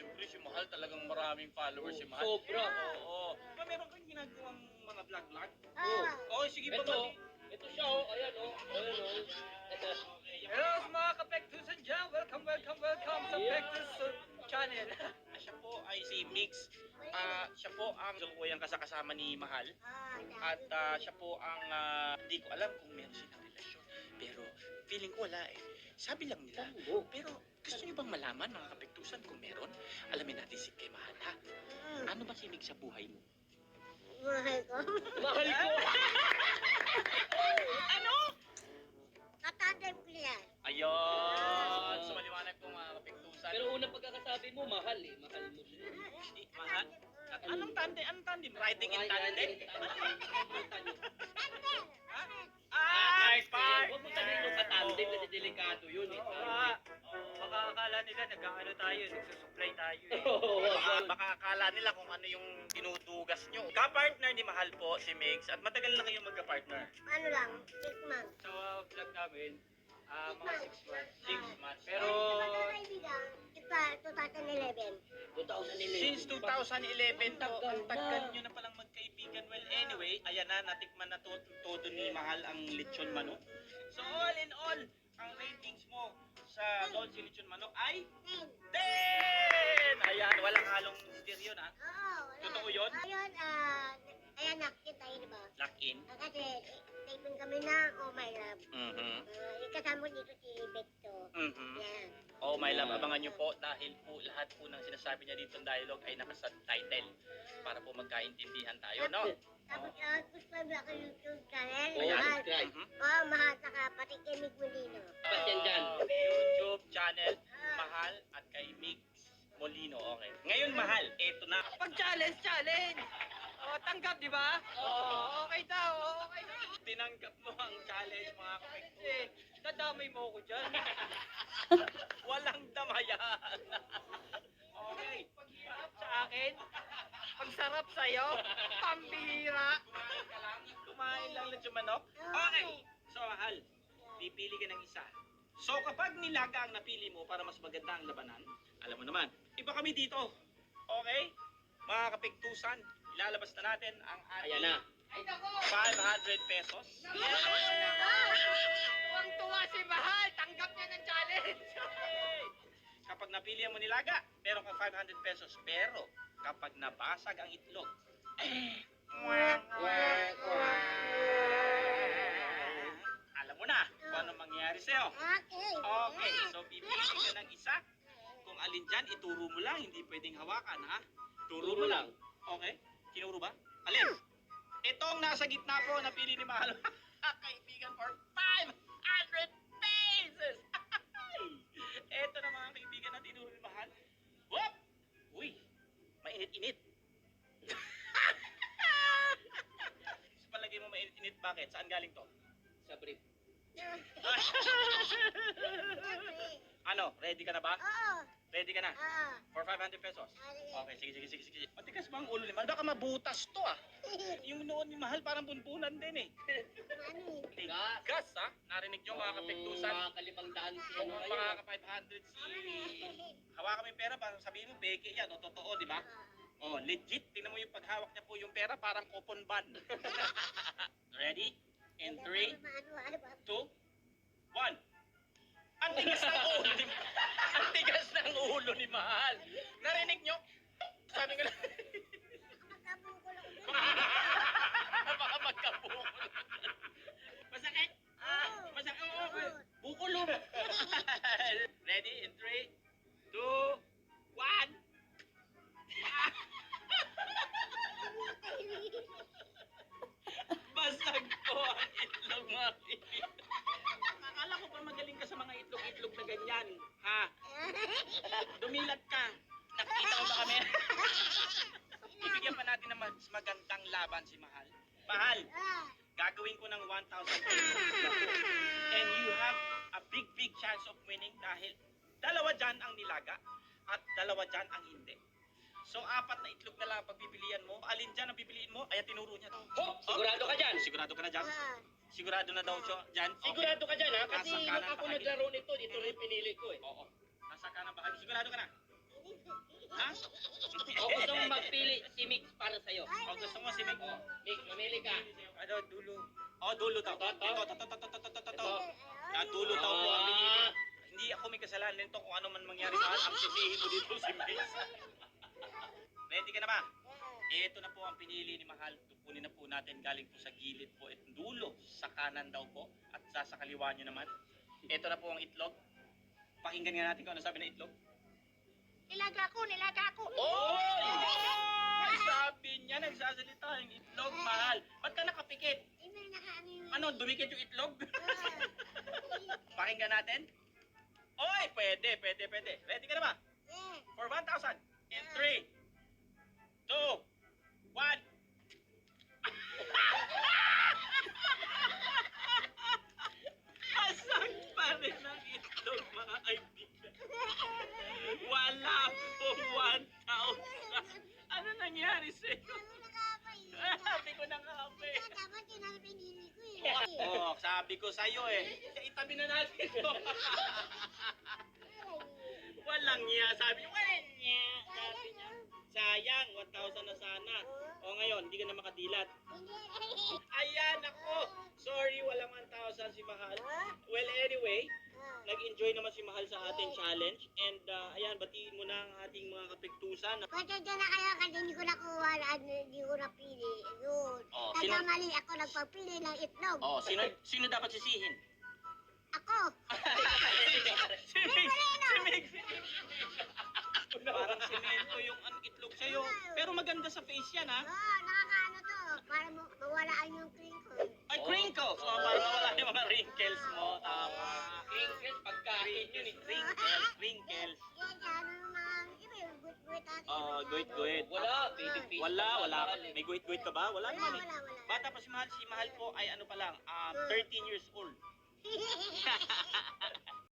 Siyempre, si Mahal talagang maraming followers si Mahal. Sobra. Oo. Ba, meron kang ginagawang mga vlog-vlog? Ah, Oo, sige pa Ito, mali. ito siya oh. Ayan oh. Ayan oh. Ito. Hello mga kapektusan dyan! Welcome, welcome, welcome sa Yeah. Pektus Channel! Ah, Siya po ay si Mix. Ah, siya po ang tuluyang kasakasama ni Mahal. ah, At ah, siya po ang ah, hindi ko alam kung meron silang relasyon. Pero feeling ko wala eh. Sabi lang nila. Oh. Pero gusto niyo bang malaman mga kapektusan kung meron? Alamin natin si kay Mahal ha. Mm, Ano ba himig sa buhay mo? Mahal ko. Mahal ko. Ano? Katandem ko yan. Ayun! So maliwanag po mga kapektusan. Pero unang pagkakasabi mo, mahal eh. Mahal mo siya. Hindi, mahal. Anong tandem? Anong tandem? Riding in tandem? tandem. Ah, Ay, part! Huwag mo sabihin yung katandem kasi delikado yun eh. Baka, baka akala nila nag-ano tayo, nagsusupply tayo eh. Oo, Baka, wag- baka akala nila kung ano yung dinudugas nyo. Ka-partner ni Mahal po si Migs at matagal na kayong magka-partner. Ano lang, six months. Sa vlog namin, ah, mga 6 months. Six months. Pero, Magkakaibigan, ipa 2011. 2011. Since 2011 po, ang tagal nyo na. Anyway, ayan na, natikman na to, todo ni Mahal ang lechon manok. So, all in all, ang ratings mo sa Dolce Lechon Manok ay Ten. 10! Ayan, walang halong stereo na. Oo, wala. Totoo yun? Ayun, ah, ayan, nakita tayo, di ba? Lock in. Ah, Kasi, taping kami ng Oh My Love. Mhm. Uh, ikasama dito si Becto. Mhm. Yan. Oh, my love, abangan nyo po dahil po lahat po ng sinasabi niya dito ng dialogue ay nakasubtitle para po magkaintindihan tayo, no? Tapos, uh, subscribe ako YouTube channel. Oo, Mahal. subscribe. Oo, mahal. Saka pati kay Mig Molino. Ba't yan dyan? Ah, YouTube channel, Ah, Mahal at kay Mix Molino. Okay. Ngayon, Mahal, eto na. pag-challenge, challenge! O, tanggap, di ba? Oo, okay daw, okay daw. Tinanggap mo ang challenge, mga. Kasi, dadamay mo ako dyan. Walang damayan. okay. Paghirap sa akin, pagsarap sa'yo, pambihira. Kumain ka lang. Kumain lang ng manok. Okay. So, Mahal, pipili ka ng isa. So, kapag nilaga ang napili mo para mas maganda ang labanan, alam mo naman, iba kami dito. Okay? Mga kapigtusan, ilalabas na natin ang ating Ayan na. 500 pesos. Tuwang-tuwa si Mahal, tanggap niya ng challenge. Kapag napili mo nilaga, meron kang 500 pesos. Pero, kapag nabasag ang itlog, alam mo na kung ano mangyayari sa'yo. Okay. So pipili ka ng isa. Kung alin dyan, ituro mo lang. Hindi pwedeng hawakan, ha? Turo mo lang. Okay? Tinuro ba? Alin? Itong nasa gitna po, napili ni Mahal. Kaibigan for 500 pesos! Ito na mga kaibigan na tinuro ni Mahal. Whoop! Uy, mainit-init. Sa palagay mo mainit-init, bakit? Saan galing to? Sa brief. ano, ready ka na ba? Oo. Ready ka na? Oo. For 500 pesos? Ah, Okay, sige, sige, sige, sige. Matigas ba ang ulo ni Mahal? Baka mabutas to ah. Yung noon ni Mahal parang bunbunan din eh. Ano eh? Gas. Gas ah. Narinig nyo mga kapektusan. Mga kalimang daan si ano Mga ngayon. ka 500 si... Hawakan mo yung pera, parang sabihin mo, beke yan, o totoo, di ba? Oh, legit. Tingnan mo yung paghawak niya po yung pera, parang coupon band. Ready? In 3, Ano, ano ba? 2, 1. Ang tigas ng ulo ni Ang tigas ng ulo ni Mahal. Narinig nyo? Sabi ko na, Magkabukol ako dun. baka magkabukol. Masakit? Oo. Masakit? Oo, Oo. Bukulo. Ready? In 3, 2, 1. Basag po ang itlog mga kaibigan. Akala ko pa magaling ka sa mga itlog-itlog na ganyan. Ha? Dumilat ka. Nakita mo ba kami? Ibigyan pa natin ng mas laban si Mahal. Mahal, Ah. gagawin ko ng 1,000 pesos. And you have a big, big chance of winning dahil dalawa dyan ang nilaga at dalawa dyan ang hindi. So, apat na itlog na lang ang pagpipilian mo. Alin dyan ang pipiliin mo? Ayan, tinuro niya to. Oh, Sigurado ka dyan? Sigurado ka na dyan? Ah. Sigurado na daw siya dyan? Okay. Sigurado ka dyan ha? Kasi Nasa nung kanan ako bahagi. naglaro nito, dito rin pinili ko eh. Oo. Nasa kanang bahagi. Sigurado ka na? Ha? O gusto mo magpili si Mix para sa'yo? O gusto mo si? O, Mix, mamili ka. Ano, dulo. O, dulo daw. Ito, ito. Ito, ito, ito, ito, ito. Na dulo daw po ang pinili. Ah, Hindi ako may kasalanan nito kung ano man mangyari mahal. Ang sisihin mo dito si Meg. Ready ka na ba? Ito na po ang pinili ni Mahal. Tupunin na po natin galing po sa gilid po. Itong dulo sa kanan daw po. At sa, sa kaliwa nyo naman. Ito na po ang itlog. Pakinggan nga natin kung ano sabi ng itlog. Nilaga ko, nilaga ko. Oy! Ay, sabi niya, nagsasalita yung itlog, Mahal. Ba't ka nakapikit? Yung... Ano, dumikit yung itlog? Ah. Pakinggan natin. Oy, pwede, pwede, pwede. Ready ka na ba? For 1,000. In 3, 2, 1. Sabi ko sa'yo eh. Itabi na natin ito. Walang niya. Sabi niya, walang niya. Sabi niya, sayang, 1,000 na sana. O ngayon, hindi ka na makadilat. Ayan ako. Sorry, walang 1,000 si Mahal. Well, anyway, nag-enjoy naman si Mahal sa ating challenge. And uh, ayan, batiin mo na ang ating mga kapiktusan. Pasensya na kayo kasi hindi ko nakuha, ano, hindi ko napili. Yun. Oh, sino, Nagkamali ako nagpapili ng itlog. oh, sino, sino dapat sisihin? Ako. si Mig! Si Mig! Parang semento yung ano, itlog sa'yo. Pero maganda sa face yan, ha? Oo, nakakaano to. Para ma- mawalaan yung crinkle. Ay, crinkles! Oh, para Oh, guit-guit. Wala. Wala, wala. May guhit-guhit ka ba? Wala Wala, naman eh. wala, wala. Bata pa si Mahal. Si Mahal po ay ano pa lang, um, 13 years old.